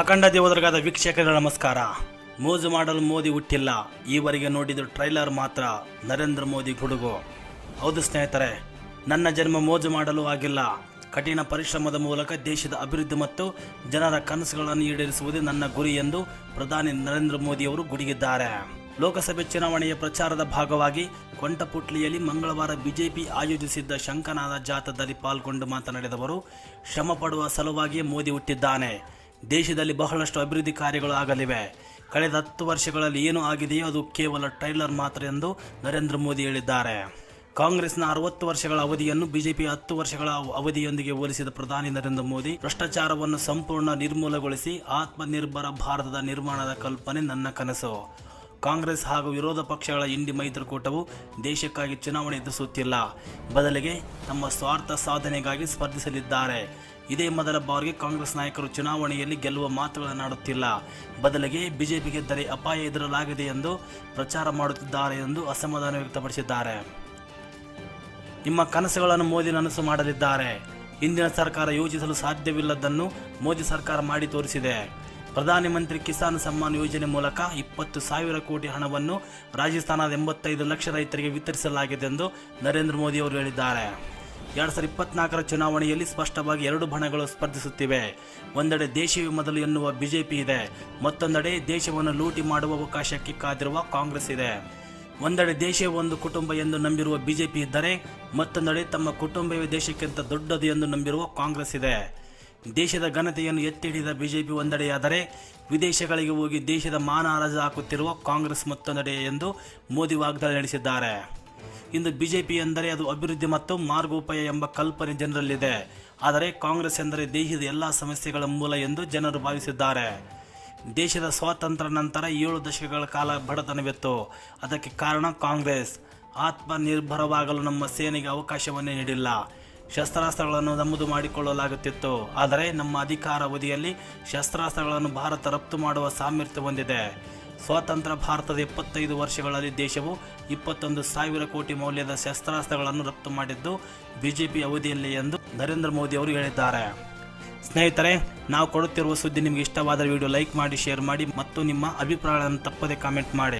ಅಖಂಡ ದೇವದರ್ಗದ ವೀಕ್ಷಕರ ನಮಸ್ಕಾರ. ಮೋಜು ಮಾಡಲು ಮೋದಿ ಹುಟ್ಟಿಲ್ಲ. ಈವರೆಗೆ ನೋಡಿದ ಟ್ರೈಲರ್ ಮಾತ್ರ ನರೇಂದ್ರ ಮೋದಿ ಗುಡುಗು. ಹೌದು ಸ್ನೇಹಿತರೆ, ನನ್ನ ಜನ್ಮ ಮೋಜು ಮಾಡಲು ಆಗಿಲ್ಲ. ಕಠಿಣ ಪರಿಶ್ರಮದ ಮೂಲಕ ದೇಶದ ಅಭಿವೃದ್ಧಿ ಮತ್ತು ಜನರ ಕನಸುಗಳನ್ನು ಈಡೇರಿಸುವುದೇ ನನ್ನ ಗುರಿ ಎಂದು ಪ್ರಧಾನಿ ನರೇಂದ್ರ ಮೋದಿಯವರು ಗುಡುಗಿದ್ದಾರೆ. ಲೋಕಸಭೆ ಚುನಾವಣೆಯ ಪ್ರಚಾರದ ಭಾಗವಾಗಿ ಕೊಂಟಪುಟ್ಲಿಯಲ್ಲಿ ಮಂಗಳವಾರ ಬಿಜೆಪಿ ಆಯೋಜಿಸಿದ್ದ ಶಂಕನಾದ ಜಾಥಾದಲ್ಲಿ ಪಾಲ್ಗೊಂಡು ಮಾತನಾಡಿದವರು ಶ್ರಮ ಪಡುವ ಸಲುವಾಗಿಯೇ ಮೋದಿ ಹುಟ್ಟಿದ್ದಾನೆ. ದೇಶದಲ್ಲಿ ಬಹಳಷ್ಟು ಅಭಿವೃದ್ಧಿ ಕಾರ್ಯಗಳು ಆಗಲಿವೆ. ಕಳೆದ ಹತ್ತು ವರ್ಷಗಳಲ್ಲಿ ಏನು ಆಗಿದೆಯೋ ಅದು ಕೇವಲ ಟ್ರೈಲರ್ ಮಾತ್ರ ಎಂದು ನರೇಂದ್ರ ಮೋದಿ ಹೇಳಿದ್ದಾರೆ. ಕಾಂಗ್ರೆಸ್ನ ಅರವತ್ತು ವರ್ಷಗಳ ಅವಧಿಯನ್ನು ಬಿಜೆಪಿ ಹತ್ತು ವರ್ಷಗಳ ಅವಧಿಯೊಂದಿಗೆ ಹೋಲಿಸಿದ ಪ್ರಧಾನಿ ನರೇಂದ್ರ ಮೋದಿ, ಭ್ರಷ್ಟಾಚಾರವನ್ನು ಸಂಪೂರ್ಣ ನಿರ್ಮೂಲಗೊಳಿಸಿ ಆತ್ಮನಿರ್ಭರ ಭಾರತದ ನಿರ್ಮಾಣದ ಕಲ್ಪನೆ ನನ್ನ ಕನಸು. ಕಾಂಗ್ರೆಸ್ ಹಾಗೂ ವಿರೋಧ ಪಕ್ಷಗಳ ಇಂಡಿ ಮೈತ್ರಿಕೂಟವು ದೇಶಕ್ಕಾಗಿ ಚುನಾವಣೆ ಎದುರಿಸುತ್ತಿಲ್ಲ. ಬದಲಿಗೆ ತಮ್ಮ ಸ್ವಾರ್ಥ ಸಾಧನೆಗಾಗಿ ಸ್ಪರ್ಧಿಸಲಿದ್ದಾರೆ. ಇದೇ ಮೊದಲ ಬಾರಿಗೆ ಕಾಂಗ್ರೆಸ್ ನಾಯಕರು ಚುನಾವಣೆಯಲ್ಲಿ ಗೆಲ್ಲುವ ಮಾತುಗಳನ್ನಾಡುತ್ತಿಲ್ಲ. ಬದಲಿಗೆ ಬಿಜೆಪಿ ಗೆದ್ದರೆ ಅಪಾಯ ಎದುರಲಾಗಿದೆ ಎಂದು ಪ್ರಚಾರ ಮಾಡುತ್ತಿದ್ದಾರೆ ಎಂದು ಅಸಮಾಧಾನ ವ್ಯಕ್ತಪಡಿಸಿದ್ದಾರೆ. ನಿಮ್ಮ ಕನಸುಗಳನ್ನು ಮೋದಿ ನನಸು ಮಾಡಲಿದ್ದಾರೆ. ಇಂದಿನ ಸರ್ಕಾರ ಯೋಜಿಸಲು ಸಾಧ್ಯವಿಲ್ಲದನ್ನು ಮೋದಿ ಸರ್ಕಾರ ಮಾಡಿ ತೋರಿಸಿದೆ. ಪ್ರಧಾನಮಂತ್ರಿ ಕಿಸಾನ್ ಸಮ್ಮಾನ್ ಯೋಜನೆ ಮೂಲಕ ಇಪ್ಪತ್ತು ಸಾವಿರ ಕೋಟಿ ಹಣವನ್ನು ರಾಜಸ್ಥಾನದ ಎಂಬತ್ತೈದು ಲಕ್ಷ ರೈತರಿಗೆ ವಿತರಿಸಲಾಗಿದೆ ಎಂದು ನರೇಂದ್ರ ಮೋದಿ ಅವರು ಹೇಳಿದ್ದಾರೆ. ಎರಡು ಸಾವಿರದ ಇಪ್ಪತ್ನಾಲ್ಕರ ಚುನಾವಣೆಯಲ್ಲಿ ಸ್ಪಷ್ಟವಾಗಿ ಎರಡು ಬಣಗಳು ಸ್ಪರ್ಧಿಸುತ್ತಿವೆ. ಒಂದೆಡೆ ದೇಶವೇ ಮೊದಲು ಎನ್ನುವ ಬಿಜೆಪಿ ಇದೆ. ಮತ್ತೊಂದೆಡೆ ದೇಶವನ್ನು ಲೂಟಿ ಮಾಡುವ ಅವಕಾಶಕ್ಕೆ ಕಾದಿರುವ ಕಾಂಗ್ರೆಸ್ ಇದೆ. ಒಂದೆಡೆ ದೇಶ ಒಂದು ಕುಟುಂಬ ಎಂದು ನಂಬಿರುವ ಬಿಜೆಪಿ ಇದ್ದರೆ, ಮತ್ತೊಂದೆಡೆ ತಮ್ಮ ಕುಟುಂಬವೇ ದೇಶಕ್ಕಿಂತ ದೊಡ್ಡದು ಎಂದು ನಂಬಿರುವ ಕಾಂಗ್ರೆಸ್ ಇದೆ. ದೇಶದ ಘನತೆಯನ್ನು ಎತ್ತಿ ಹಿಡಿದ ಬಿಜೆಪಿ ಒಂದೆಡೆಯಾದರೆ, ವಿದೇಶಗಳಿಗೆ ಹೋಗಿ ದೇಶದ ಮಾನ ಹಾಕುತ್ತಿರುವ ಕಾಂಗ್ರೆಸ್ ಮತ್ತೊಂದೆಡೆ ಎಂದು ಮೋದಿ ವಾಗ್ದಾಳಿ ನಡೆಸಿದ್ದಾರೆ. ಇಂದು ಬಿಜೆಪಿ ಎಂದರೆ ಅದು ಅಭಿವೃದ್ಧಿ ಮತ್ತು ಮಾರ್ಗೋಪಾಯ ಎಂಬ ಕಲ್ಪನೆ ಜನರಲ್ಲಿದೆ. ಆದರೆ ಕಾಂಗ್ರೆಸ್ ಎಂದರೆ ದೇಶದ ಎಲ್ಲ ಸಮಸ್ಯೆಗಳ ಮೂಲ ಎಂದು ಜನರು ಭಾವಿಸಿದ್ದಾರೆ. ದೇಶದ ಸ್ವಾತಂತ್ರ್ಯ ನಂತರ ಏಳು ದಶಕಗಳ ಕಾಲ ಬಡತನವಿತ್ತು. ಅದಕ್ಕೆ ಕಾರಣ ಕಾಂಗ್ರೆಸ್. ಆತ್ಮನಿರ್ಭರವಾಗಲು ನಮ್ಮ ಸೇನೆಗೆ ಅವಕಾಶವನ್ನೇ ನೀಡಿಲ್ಲ. ಶಸ್ತ್ರಾಸ್ತ್ರಗಳನ್ನು ನಮೂದು ಮಾಡಿಕೊಳ್ಳಲಾಗುತ್ತಿತ್ತು. ಆದರೆ ನಮ್ಮ ಅಧಿಕಾರ ಅವಧಿಯಲ್ಲಿ ಶಸ್ತ್ರಾಸ್ತ್ರಗಳನ್ನು ಭಾರತ ರಫ್ತು ಮಾಡುವ ಸಾಮರ್ಥ್ಯ ಹೊಂದಿದೆ. ಸ್ವಾತಂತ್ರ್ಯ ಭಾರತದ ಇಪ್ಪತ್ತೈದು ವರ್ಷಗಳಲ್ಲಿ ದೇಶವು ಇಪ್ಪತ್ತೊಂದು ಸಾವಿರ ಕೋಟಿ ಮೌಲ್ಯದ ಶಸ್ತ್ರಾಸ್ತ್ರಗಳನ್ನು ರಫ್ತು ಮಾಡಿದ್ದು ಬಿಜೆಪಿ ಅವಧಿಯಲ್ಲಿ ಎಂದು ನರೇಂದ್ರ ಮೋದಿ ಅವರು ಹೇಳಿದ್ದಾರೆ. ಸ್ನೇಹಿತರೆ, ನಾವು ಕೊಡುತ್ತಿರುವ ಸುದ್ದಿ ನಿಮಗೆ ಇಷ್ಟವಾದ ವಿಡಿಯೋ ಲೈಕ್ ಮಾಡಿ, ಶೇರ್ ಮಾಡಿ ಮತ್ತು ನಿಮ್ಮ ಅಭಿಪ್ರಾಯಗಳನ್ನು ತಪ್ಪದೆ ಕಾಮೆಂಟ್ ಮಾಡಿ.